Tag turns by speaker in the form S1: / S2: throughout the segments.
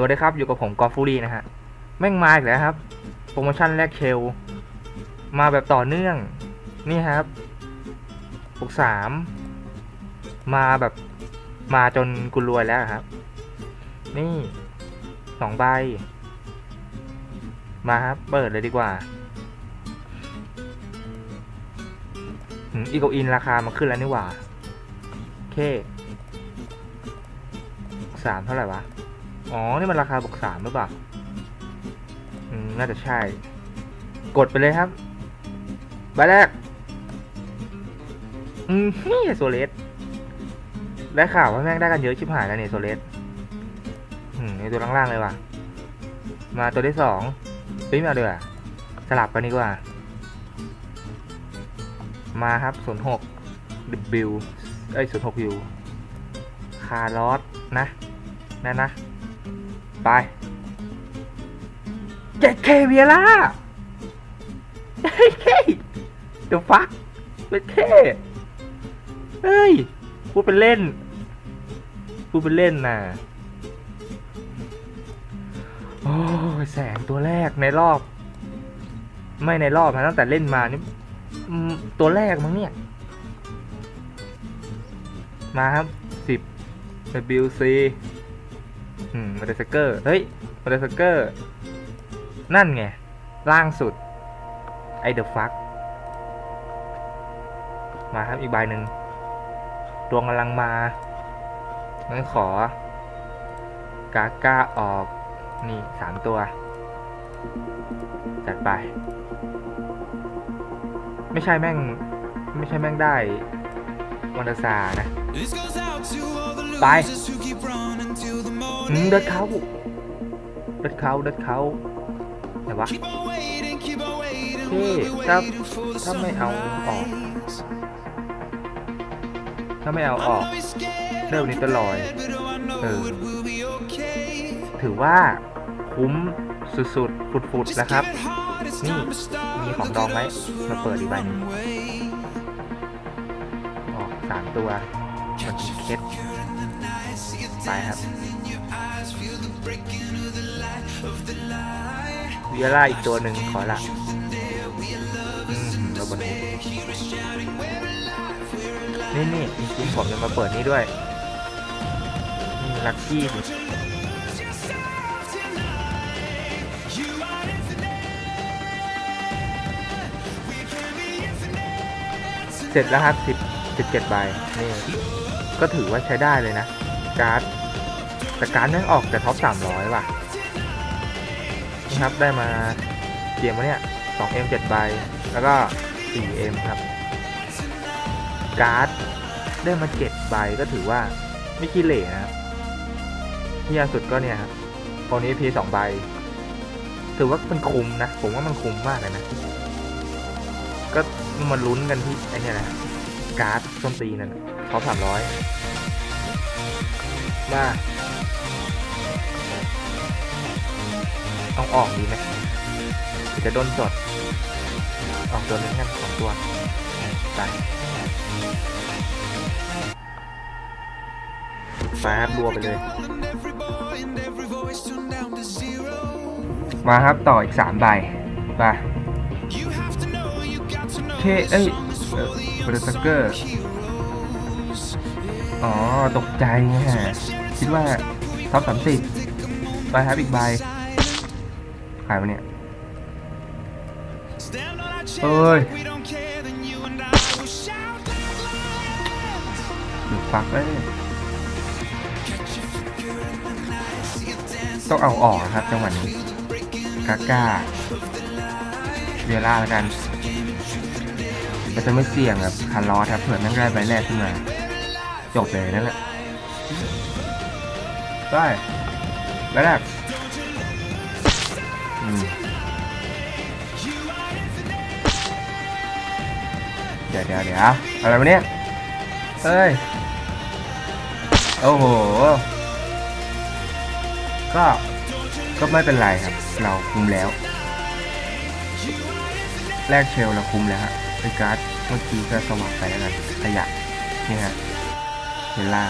S1: วัสดีครับ อยู่กับผมกอล์ฟฟูรีนะฮะ แม่งมาอีกแล้วครับ โปรโมชั่นแรกเชล มาแบบต่อเนื่อง นี่ครับปกสามมาแบบมาจนกุรวยแล้วครับ นี่สองใบ มาครับ เปิดเลยดีกว่าอีโกอินราคามันขึ้นแล้วนี่หว่า โอเคสามเท่าไหร่วะ อ๋อ นี่มันราคาบวกสามหรือเปล่า อืม น่าจะใช่ กดไปเลยครับใบแรก อืมนี่โซเลสได้ข่าวว่าแม่งได้กันเยอะชิบหายแล้วเนี่ยโซเลสอืมในตัวล่างๆเลยว่ะ มาตัวที่สองเฮ้ยไม่เอาเดือสลับกันดีกว่า มาครับศูนย์หก W เอ้ยศูนย์หก U คาร์ลอสนะนั่นนะ ไปเจ็ดเคเวียล่าเฮ้ยเดี๋ยวฟักเป็นเคเฮ้ย พูดเป็นเล่น พูดเป็นเล่นน่ะโอ้ยแสงตัวแรกในรอบ ไม่ในรอบนะตั้งแต่เล่นมานี่ตัวแรกมั้งเนี่ย มาครับสิบ WC อืมมาเดสเกอร์ เฮ้ยมาเดสเกอร์ นั่นไง ล่างสุด ไอเดอะฟัก มาครับอีกใบหนึ่งดวงกำลังมา งั้นขอ กาก้าออก นี่สามตัว จัดไป ไม่ใช่แม่ง ไม่ใช่แม่งได้วันเดอร์ซานะ ไป
S2: ไป
S1: อืมเดินเขาเดินเขาเดินเขาไหนวะ
S2: พี่ถ้าถ้า
S1: ถ้าไม่
S2: ไม่
S1: เอา
S2: เอา
S1: อ
S2: อ
S1: อ
S2: อกก
S1: ถ้าไม่เอาออกเริ่มนี้ตลอยเอ
S2: เอ
S1: อ
S2: อ
S1: ถือว่าคุ้มสุดๆฟุดๆนะครับ นี่
S2: นี่
S1: มี
S2: มี
S1: ข
S2: ข
S1: อ
S2: องง
S1: ด
S2: ด
S1: อ
S2: องง
S1: ไห
S2: ไห
S1: ม
S2: ม
S1: มา
S2: มา
S1: เปิ
S2: เปิ
S1: ด
S2: ด
S1: อี
S2: อี
S1: ก
S2: ก
S1: ใบ
S2: ใบ
S1: ห
S2: ห
S1: นึ่
S2: นึ่
S1: ง
S2: ง
S1: ออกสามตัวมันมีเคส ไปครับวิอาร่าอีกตัวหนึ่งขอละอืมแล้วบนนี้นี่นี่จริงๆผมจะมาเปิดนี่ด้วยนี่ลัคกี้เสร็จแล้วครับสิบสิบเจ็ดใบนี่ ก็ถือว่าใช้ได้เลยนะ การ์ดแต่การ์ดนั่งออกแต่ท็อปสามร้อยว่ะนี่ครับได้มาเกมมาเนี่ย 2M 7ใบ แล้วก็ 4M ครับ การ์ดได้มา7ใบก็ถือว่าไม่ขี้เหร่นะครับที่ยาสุดก็เนี่ยครับตอนนี้ P 2ใบ ถือว่ามันคุ้มนะ ผมว่ามันคุ้มมากเลยนะ ก็มาลุ้นกันที่ไอเนี่ยนะ การ์ดส้นตีนนั่นท็อปสามร้อยมาต้องออกดีไหมหรือจะโดนจด ออกตัวหนึงกันสองตัวไปมาครับรัวไปเลย มาครับต่ออีกสามใบไปเทเอ้ย เบรสเกอร์ อ๋อ ตกใจฮะคิดว่าท็อปสามสิบไปครับอีกใบ ขายวะเนี่ย
S2: เอ้ย
S1: หรือฟักเอ้ยต้องเอาออกนะครับจังหวะนี้กาก้าเวล่าแล้วกัน จะไม่เสี่ยงแบบคาร์ลอครับเผื่อนั่งได้ใบแรกขึ้นมาจบเลยนั่นแหละได้ใบแรกเดี๋ยวเดี๋ยวเดี๋ยวอะไรวะเนี่ยเอ้ย โอ้โห ก็ก็ไม่เป็นไรครับ เราคุมแล้ว แรกเชลเราคุมแล้วฮะ ไอการ์ดเมื่อกี้ก็สว่างไปแล้วกันขยะนี่ฮะเวลา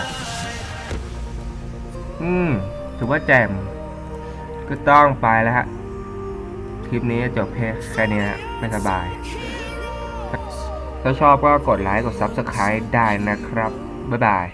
S1: อืม ถือว่าแจมก็ต้องไปแล้วฮะ คลิปนี้จบแค่แค่นี้ฮะไม่สบาย ถ้าชอบก็กดไลค์ กด Subscribe ได้นะครับ บ๊ายบาย